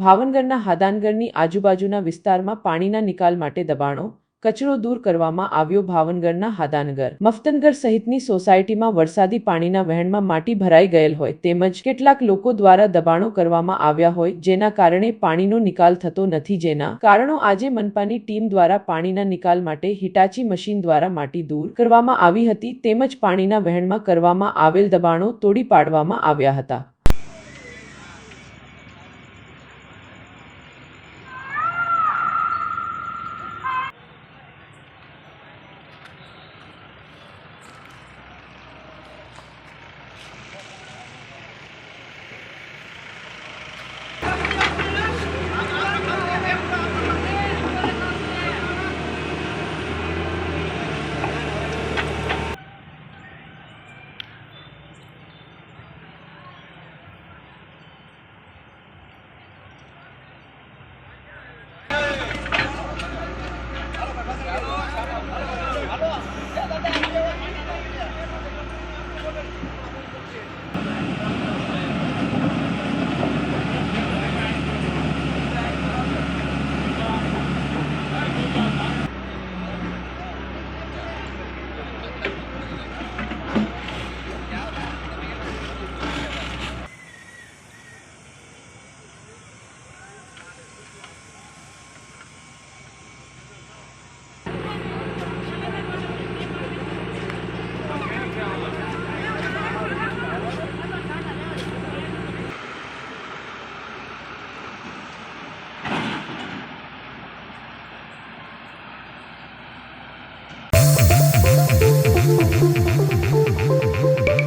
ભાવનગરના હાદાનગરની આજુબાજુના વિસ્તારમાં પાણીના નિકાલ માટે દબાણો કચરો દૂર કરવામાં આવ્યો ભાવનગરના હાદાનગર. મફતનગર સહિતની સોસાયટીમાં વરસાદી પાણીના વહેણમાં માટી ભરાઈ ગયેલ હોય તેમજ કેટલાક લોકો દ્વારા દબાણો કરવામાં આવ્યા હોય જેના કારણે પાણીનો નિકાલ થતો નથી જેના કારણો આજે મનપાની ટીમ દ્વારા પાણીના નિકાલ માટે હિટાચી મશીન દ્વારા માટી દૂર કરવામાં આવી હતી તેમજ પાણીના વહેણમાં કરવામાં આવેલ દબાણો તોડી પાડવામાં આવ્યા હતા.